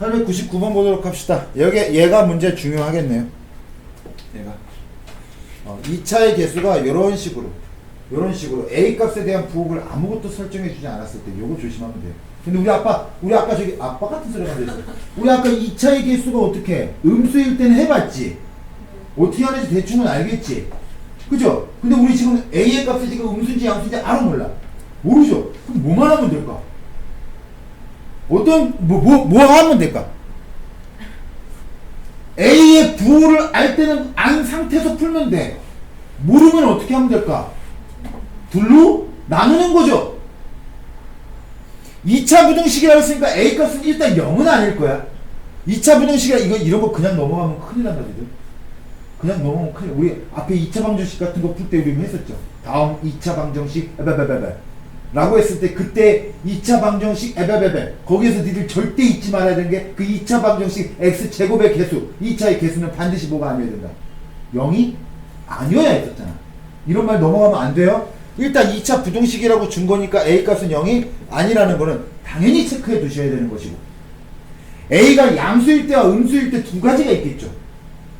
899번 보도록 합시다. 여기 얘가 문제 중요하겠네요. 얘가. 어, 2차의 개수가 이런 식으로 이런 식으로 A 값에 대한 부호를 아무것도 설정해 주지 않았을 때 요거 조심하면 돼요. 근데 우리 아빠 우리 아까 저기 아빠 같은 소리가 들렸어. 우리 아까 2차의 개수가 어떻게 음수일 때는 해봤지. 어떻게 하는지 대충은 알겠지. 그죠? 근데 우리 지금 A의 값이 지금 음수인지 양수인지 알아 몰라. 모르죠. 그럼 뭐만 하면 될까? 어떤 뭐 뭐 뭐 하면 될까? A의 부호를 알 때는 안 상태에서 풀면 돼. 모르면 어떻게 하면 될까? 둘로 나누는 거죠. 2차 부등식이라고 했으니까 A 값은 일단 0은 아닐 거야. 2차 부등식이라 이거 이런 거 그냥 넘어가면 큰일 난다, 니들. 그냥 넘어가면 큰일. 우리 앞에 2차 방정식 같은 거 풀 때 우리 했었죠. 다음 2차 방정식 에베베베베 라고 했을 때 그때 2차 방정식 에베베베 거기에서 니들 절대 잊지 말아야 되는 게 그 2차 방정식 x 제곱의 개수 2차의 개수는 반드시 뭐가 아니어야 된다. 0이 아니어야 했었잖아. 이런 말 넘어가면 안 돼요. 일단 2차 부등식이라고 준 거니까 a 값은 0이 아니라는 거는 당연히 체크해 두셔야 되는 것이고 a가 양수일 때와 음수일 때 두 가지가 있겠죠.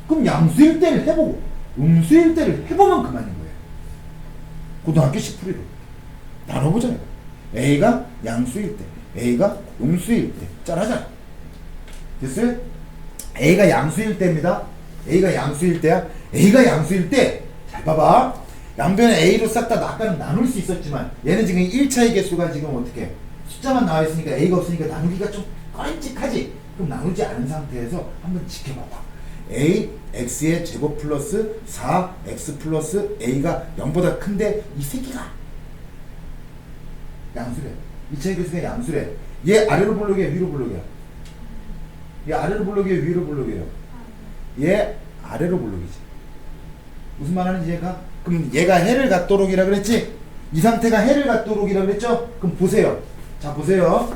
그럼 양수일 때를 해보고 음수일 때를 해보면 그만인 거예요. 고등학교 10풀이로 나눠보자. A가 양수일 때, A가 음수일 때. 짠하잖아. 됐어요? A가 양수일 때입니다. A가 양수일 때야. A가 양수일 때, 잘 봐봐. 양변에 A로 싹 다 아까는 나눌 수 있었지만, 얘는 지금 1차의 개수가 지금 어떻게, 숫자만 나와 있으니까 A가 없으니까 나누기가 좀 꺼림직하지? 그럼 나누지 않은 상태에서 한번 지켜봐봐. A, X의 제곱 플러스 4, X 플러스 A가 0보다 큰데, 이 새끼가 양수래. 2차의 개수가 양수래. 얘 아래로 볼록이야, 위로 볼록이야? 얘 아래로 볼록이야, 위로 볼록이에요? 얘 아래로 볼록이지. 무슨 말 하는지 얘가? 그럼 얘가 해를 갖도록이라 그랬지? 이 상태가 해를 갖도록이라 그랬죠? 그럼 보세요. 자, 보세요.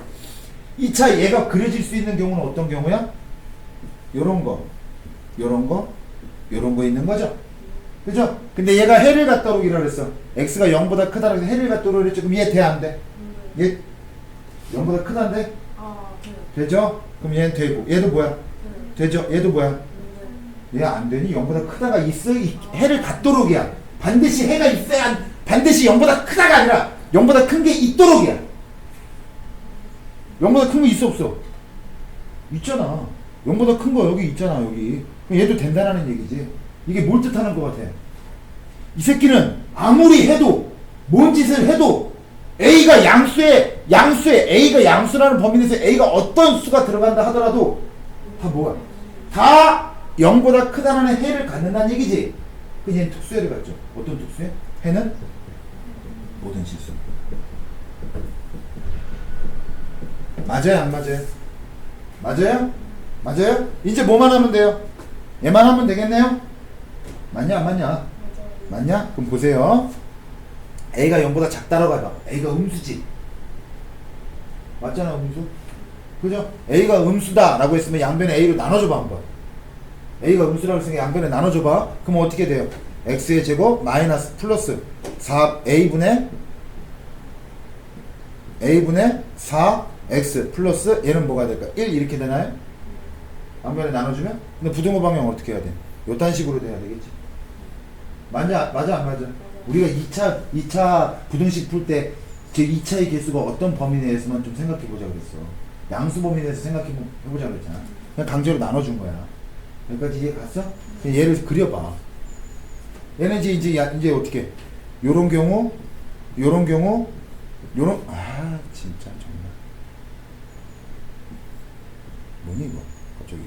2차 얘가 그려질 수 있는 경우는 어떤 경우야? 요런 거, 요런 거, 요런 거 있는 거죠? 그죠? 근데 얘가 해를 갖도록이라 그랬어. x가 0보다 크다라고 해서 해를 갖도록 그랬죠? 그럼 얘 돼, 안 돼? 얘 0보다 크다인데? 아, 네. 되죠? 그럼 얘는 되고 얘도 뭐야? 네. 되죠? 얘도 뭐야? 얘 안 되니 0보다 크다가 있어 이 해를 갖도록이야. 반드시 해가 있어야 한- 반드시 0보다 크다가 아니라 0보다 큰 게 있도록이야. 0보다 큰 거 있어 없어? 있잖아. 0보다 큰 거 여기 있잖아 여기. 그럼 얘도 된다는 얘기지. 이게 뭘 뜻하는 것 같아? 이 새끼는 아무리 해도 뭔 짓을 해도 A가 양수에 양수에 A가 양수라는 범위 내에서 A가 어떤 수가 들어간다 하더라도 다 뭐야? 다 0보다 크다는 해를 갖는다는 얘기지. 그 얘는 특수해를 갖죠. 어떤 특수해? 해는 모든 실수. 맞아요, 안 맞아요? 맞아요? 맞아요? 이제 뭐만 하면 돼요? 얘만 하면 되겠네요? 맞냐, 안 맞냐? 맞아요. 맞냐? 그럼 보세요. A가 0보다 작다라고 해봐. A가 음수지. 맞잖아, 음수. 그죠? A가 음수다라고 했으면 양변에 A로 나눠줘봐, 한번. A가 음수라고 했으니까 양변에 나눠줘봐. 그럼 어떻게 돼요? X의 제곱 마이너스 플러스 4 A분의 A분의 4X 플러스 얘는 뭐가 될까? 1 이렇게 되나요? 양변에 나눠주면? 근데 부등호 방향 어떻게 해야 돼? 요딴 식으로 돼야 되겠지. 맞아, 맞아, 안 맞아? 우리가 2차, 2차 부등식 풀 때, 제 2차의 개수가 어떤 범위 내에서만 좀 생각해 보자 그랬어. 양수 범위 내에서 생각해 보- 해보자 그랬잖아. 그냥 강제로 나눠준 거야. 여기까지 이해 갔어? 얘를 그려봐. 얘는 이제, 이제, 야- 이제 어떻게, 요런 경우, 요런 경우, 요런, 아, 진짜. 뭐니, 이거, 갑자기.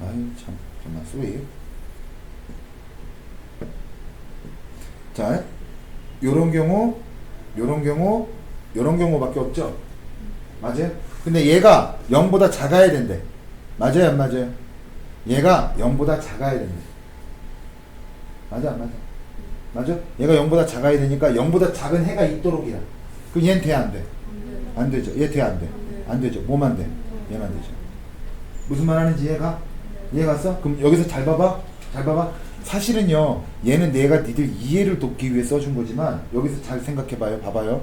아유, 참, 정말, 쏘리. 자, 요런 경우, 요런 경우, 요런 경우밖에 없죠? 맞아요? 근데 얘가 0보다 작아야 된대. 맞아요, 안 맞아요? 얘가 0보다 작아야 된대. 맞아, 안 맞아? 맞아? 얘가 0보다 작아야 되니까 0보다 작은 해가 있도록이야. 그럼 얘는 돼, 안 돼? 안 되죠. 얘 돼, 안 돼? 안 되죠. 뭐만 돼? 얘만 되죠. 무슨 말 하는지 이해가? 이해 갔어? 그럼 여기서 잘 봐봐. 잘 봐봐. 사실은요, 얘는 내가 니들 이해를 돕기 위해 써준 거지만, 여기서 잘 생각해봐요. 봐봐요.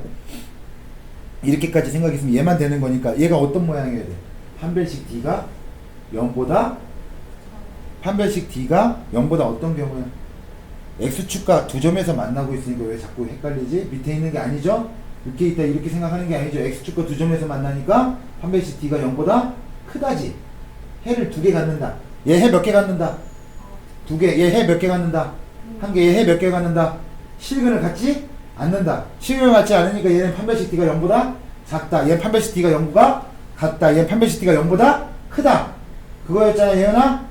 이렇게까지 생각했으면 얘만 되는 거니까 얘가 어떤 모양이어야 돼? 판별식 D가 0보다 판별식 D가 0보다 어떤 경우야? X축과 두 점에서 만나고 있으니까 왜 자꾸 헷갈리지? 밑에 있는 게 아니죠? 이렇게 있다 이렇게 생각하는 게 아니죠. X축과 두 점에서 만나니까 판별식 D가 0보다 크다지. 해를 두 개 갖는다. 얘 해 몇 개 갖는다? 두 개. 얘 해 몇 개 갖는다? 한 개. 얘 해 몇 개 갖는다? 실근을 갖지 않는다. 실근을 갖지 않으니까 얘는 판별식 D가 0보다 작다. 얘 판별식 D가 0보다 같다. 얘 판별식 D가 0보다 크다. 그거였잖아, 예은아?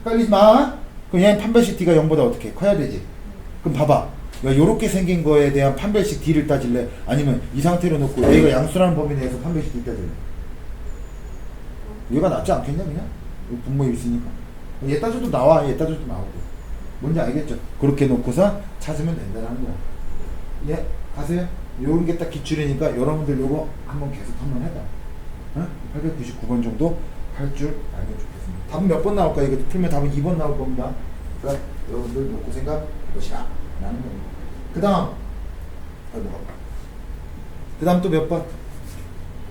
헷갈리지 마. 그럼 얘는 판별식 D가 0보다 어떻게? 커야 되지. 그럼 봐봐. 야, 요렇게 생긴 거에 대한 판별식 D를 따질래? 아니면 이 상태로 놓고 얘가 양수라는 범위 내에서 판별식 D 따질래? 얘가 낫지 않겠냐, 그냥? 분모에 있으니까. 얘 따져도 나와, 얘 따져도 나오고. 뭔지 알겠죠? 그렇게 놓고서 찾으면 된다는 거야. 예, 가세요. 요런 게 딱 기출이니까 여러분들 요거 한번 계속 한번 해봐. 어? 899번 정도 할 줄 알면 좋겠습니다. 답은 몇 번 나올까? 이거 풀면 답은 2번 나올 겁니다. 그러니까 여러분들 놓고 생각해 보시라. 라는 겁니다. 그 다음, 그 다음 또 몇 번?